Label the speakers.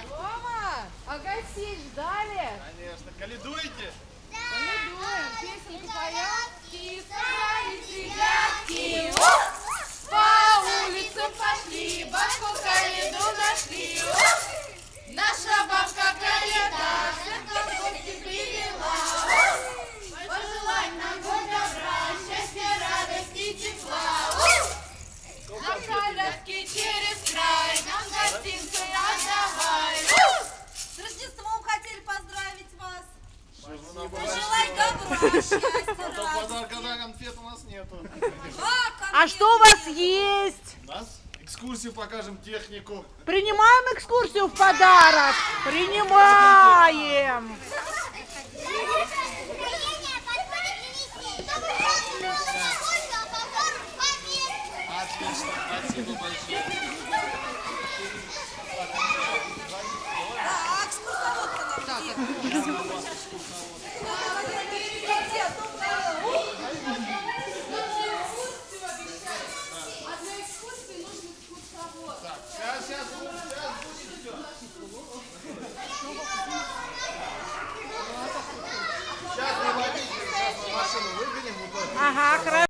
Speaker 1: Дома?
Speaker 2: Дома? А гостей ждали?
Speaker 1: Конечно. Калидуете?
Speaker 2: Полюдуем, песенку поем. Собрались ребятки. По улицам пошли, бабку Калиду нашли. Наша бабка Калида в гости привела. Пожелать нам год добра, счастья, радости, тепла. Нам коляски через
Speaker 1: подарка да, конфет у нас нету.
Speaker 3: А,
Speaker 4: что у вас есть?
Speaker 1: У нас экскурсию покажем, технику.
Speaker 4: Принимаем экскурсию в подарок? Принимаем.
Speaker 1: Отлично, спасибо большое.
Speaker 3: Да, экскурсовод-то нам где? หากระ